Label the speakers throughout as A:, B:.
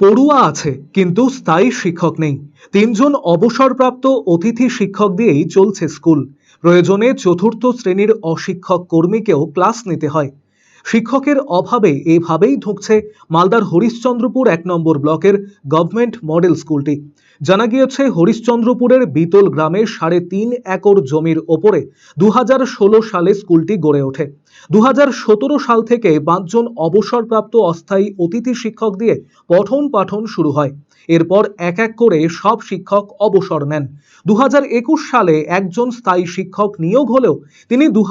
A: পড়ুয়া আছে, কিন্তু স্থায়ী শিক্ষক নেই। তিনজন অবসরপ্রাপ্ত অতিথি শিক্ষক দিয়েই চলছে স্কুল। প্রয়োজনে চতুর্থ শ্রেণির অশিক্ষক কর্মীকেও ক্লাস নিতে হয়। শিক্ষকের অভাবে এভাবেই ঢুকছে মালদার হরিশ্চন্দ্রপুর এক নম্বর ব্লকের গভর্নমেন্ট মডেল স্কুলটি। জানা গিয়েছে, হরিশ্চন্দ্রপুরের বিতল গ্রামে সাড়ে তিন একর জমির ওপরে দু হাজার ষোলো সালে স্কুলটি গড়ে ওঠে। দু হাজার সতেরো সাল থেকে পাঁচজন অবসরপ্রাপ্ত অস্থায়ী অতিথি শিক্ষক দিয়ে পঠন পাঠন শুরু হয়। এরপর এক এক করে সব শিক্ষক অবসর নেন। দু হাজার একুশ সালে একজন স্থায়ী শিক্ষক নিয়োগ হলেও তিনি দু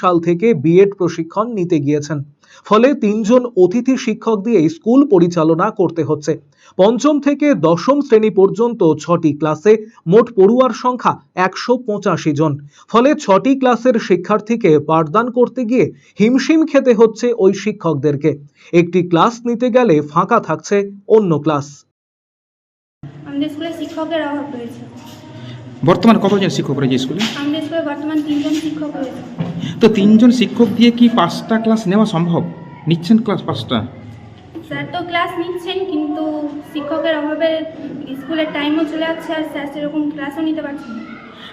A: সাল থেকে বিএড প্রশিক্ষণ নিতে গিয়েছেন। ফলে তিনজন অতিথি শিক্ষক দিয়ে স্কুল পরিচালনা করতে হচ্ছে। পঞ্চম থেকে দশম শ্রেণি পর্যন্ত ছটি ক্লাসে মোট পড়ুয়ার সংখ্যা একশো পঁচাশি জন। ফলে ছটি ক্লাসের শিক্ষার্থীকে পাঠদান করতে গিয়ে হিমশিম খেতে হচ্ছে ওই শিক্ষকদেরকে। একটি ক্লাস নিতে গেলে ফাঁকা থাকছে অন্য ক্লাস।
B: আমাদের স্কুলে শিক্ষকের অভাব রয়েছে।
C: বর্তমানে কতজন শিক্ষক রয়েছে স্কুলে?
B: আমাদের স্কুলে বর্তমান তিনজন শিক্ষক রয়েছে।
C: তো তিনজন শিক্ষক দিয়ে কি পাঁচটা ক্লাস নেওয়া সম্ভব? নিচ্ছেন ক্লাস পাঁচটা?
B: স্যার তো ক্লাস নিচ্ছেন কিন্তু শিক্ষকের অভাবে স্কুলের টাইমও চলে যাচ্ছে আর স্যার সেরকম ক্লাসও নিতে পারছেন না।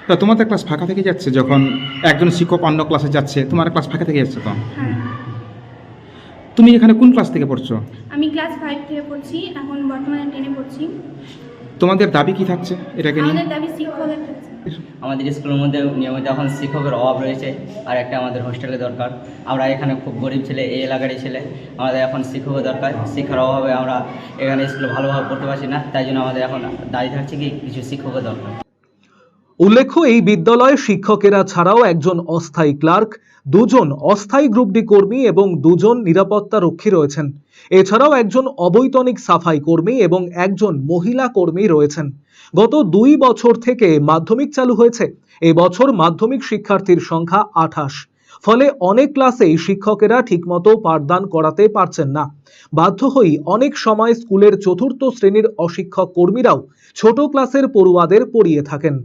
C: তা তোমাদের ক্লাস ফাঁকা থেকে যাচ্ছে যখন একজন শিক্ষক অন্য ক্লাসে যাচ্ছে তোমার ক্লাস ফাঁকা থেকে যাচ্ছে তো?
B: হ্যাঁ।
C: তুমি এখানে কোন ক্লাস থেকে পড়ছো?
B: আমি ক্লাস ফাইভ থেকে পড়ছি এখন বর্তমানে টেনে পড়ছি।
C: তোমাদের দাবি কি থাকছে এটাকে নিয়ে?
B: আমাদের দাবি শিক্ষকের
D: আমাদের স্কুলের মধ্যে নিয়মিত এখন শিক্ষকের অভাব রয়েছে আর একটা আমাদের হোস্টেলের দরকার। আমরা এখানে খুব গরিব ছেলে এই এলাকারই ছেলে। আমাদের এখন শিক্ষকের দরকার শিক্ষার অভাবে আমরা এখানে স্কুলে ভালোভাবে পড়তে পারছি না তাই জন্য আমাদের এখন দাঁড়িয়ে থাকছে কি কিছু শিক্ষকের দরকার।
A: উল্লেখ্য, এই বিদ্যালয়ে শিক্ষকেরা ছাড়াও একজন অস্থায়ী ক্লার্ক, দুজন অস্থায়ী গ্রুপ ডি কর্মী এবং দুজন নিরাপত্তা রক্ষী রয়েছেন। এছাড়াও একজন অবৈতনিক সাফাই কর্মী এবং একজন মহিলা কর্মী রয়েছেন। গত দুই বছর থেকে মাধ্যমিক চালু হয়েছে। এবছর মাধ্যমিক শিক্ষার্থীর সংখ্যা আঠাশ। ফলে অনেক ক্লাসেই শিক্ষকেরা ঠিকমতো পাঠদান করাতে পারছেন না। বাধ্য হয়েই অনেক সময় স্কুলের চতুর্থ শ্রেণির অশিক্ষক কর্মীরাও ছোট ক্লাসের পড়ুয়াদের পড়িয়ে থাকেন।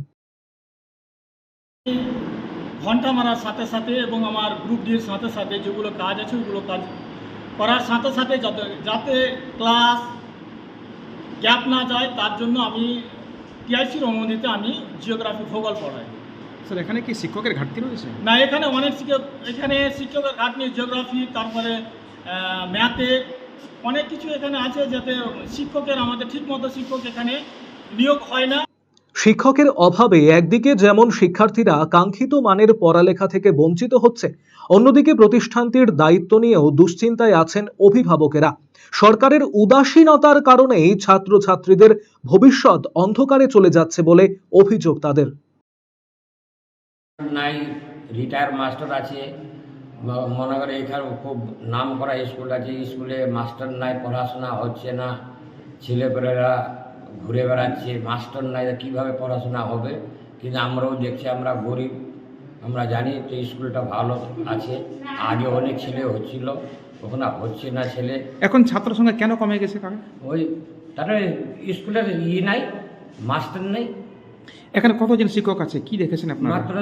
E: ঘণ্টা মারার সাথে সাথে এবং আমার গ্রুপ ডির সাথে সাথে যেগুলো কাজ আছে ওগুলো কাজ করার সাথে সাথে যাতে যাতে ক্লাস গ্যাপ না যায় তার জন্য আমি টিআইসির অনুমতিতে আমি জিওগ্রাফি ভূগোল পড়াই।
C: স্যার এখানে কি শিক্ষকের ঘাটতি রয়েছে?
E: না এখানে অনেক শিক্ষক এখানে শিক্ষকের ঘাট নেই জিওগ্রাফি তারপরে ম্যাথে অনেক কিছু এখানে আছে যাতে শিক্ষকের আমাদের ঠিকমতো শিক্ষক এখানে নিয়োগ হয় না।
A: শিক্ষকের অভাবে একদিকে যেমন শিক্ষার্থীরা কাঙ্ক্ষিত মানের পড়ালেখা থেকে বঞ্চিত হচ্ছে, অন্যদিকে প্রতিষ্ঠানটির দায়িত্ব নিয়েও দুশ্চিন্তায় আছেন অভিভাবকেরা। সরকারের উদাসীনতার কারণেই ছাত্রছাত্রীদের ভবিষ্যৎ অন্ধকারে চলে যাচ্ছে বলে অভিযোগ তাদের।
F: নাই রিটায়ার মাস্টার আছে মনে করে এখানে খুব নাম করা স্কুল আছে, স্কুলে মাস্টার নাই, পড়াশোনা হচ্ছে না, ছেলেপেলেরা ঘুরে বেড়াচ্ছে মাস্টার নাই কীভাবে পড়াশোনা হবে। কিন্তু আমরাও দেখছি আমরা গরিব আমরা জানি তো স্কুলটা ভালো আছে। আগে অনেক ছেলে হচ্ছিল ওখানে হচ্ছে না ছেলে।
C: এখন ছাত্র সংখ্যা কেন কমে গেছে কারণ
F: ওই তারপরে স্কুলের ই নাই মাস্টার নেই।
C: এখানে কতজন শিক্ষক আছে? কি দেখেছেন আপনারা?
F: মাত্র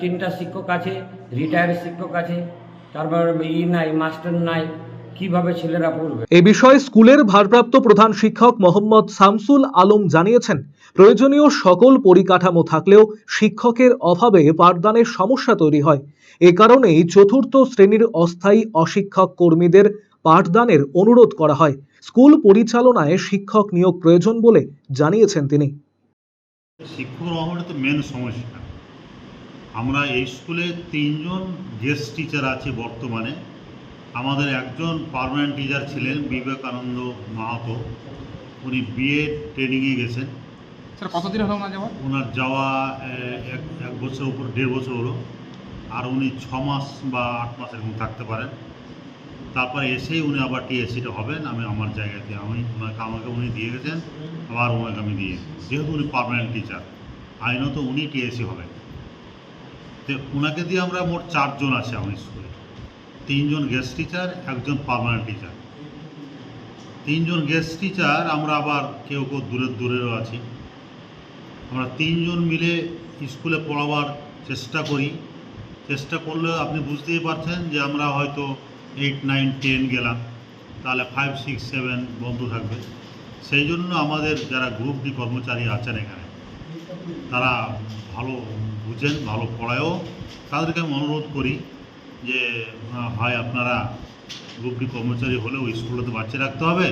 F: তিনটা শিক্ষক আছে রিটায়ার শিক্ষক আছে। তারপর ই নাই মাস্টার নাই। কীভাবে ছেলেরা পড়বে?
A: এ বিষয়ে স্কুলের ভারপ্রাপ্ত প্রধান শিক্ষক মোহাম্মদ শামসুল আলম জানিয়েছেন প্রয়োজনীয় সকল পরিকাঠামো থাকলেও শিক্ষকের অভাবে পাঠদানের সমস্যা তৈরি হয়। এ কারণেই চতুর্থ শ্রেণির অস্থায়ী অশিক্ষক কর্মীদের পাঠদানের অনুরোধ করা হয়। স্কুল পরিচালনায় শিক্ষক নিয়োগ প্রয়োজন বলে জানিয়েছেন তিনি।
G: শিক্ষকের অভাবটা তো মেন সমস্যা। আমরা এই স্কুলে তিনজন গেস্ট টিচার আছে বর্তমানে। আমাদের একজন পার্মানেন্ট টিচার ছিলেন বিবেকানন্দ মাহাতো। উনি বিএড ট্রেনিংয়ে গেছেন।
C: স্যার কতদিন হলো
G: ওনার যাওয়া? এক এক বছর উপর দেড় বছর হলো। আর উনি ছ মাস বা আট মাস এরকম থাকতে পারেন। তারপরে এসেই উনি আবার টিএসসিটা হবেন। আমি আমার জায়গাতে আমি ওনাকে আমাকে উনি দিয়ে গেছেন। আবার ওনাকে আমি দিয়ে যেহেতু উনি পার্মানেন্ট টিচার আইনত উনি টিএসসি হবেন। তো ওনাকে দিয়ে আমরা মোট চারজন আছে আমার স্কুলে। তিনজন গেস্ট টিচার একজন পার্মানেন্ট টিচার তিনজন গেস্ট টিচার আমরা আবার কেউ কেউ দূরের দূরেরও আছি। আমরা তিনজন মিলে স্কুলে পড়াবার চেষ্টা করি। চেষ্টা করলে আপনি বুঝতেই পারছেন যে আমরা হয়তো এইট নাইন টেন গেলাম। তাহলে ফাইভ সিক্স সেভেন বন্ধ থাকবে। সেই জন্য আমাদের যারা গ্রুপ ডি কর্মচারী আছেন এখানে, তারা ভালো বুঝেন, ভালো পড়ায়ও। তাদেরকে আমি অনুরোধ করি যে হয় আপনারা গ্রুপ কর্মচারী হলেও স্কুলে বাচ্চা রাখতে হবে।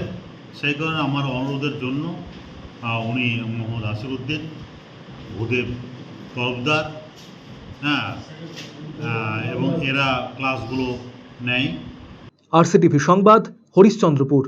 G: সেই কারণে আমার অনুরোধের জন্য উনি মোহাম্মদ আসিরুদ্দিন ভূদেব তরফদার হ্যাঁ এবং এরা ক্লাসগুলো নেয়।
A: আরসিটিভি সংবাদ হরিশ্চন্দ্রপুর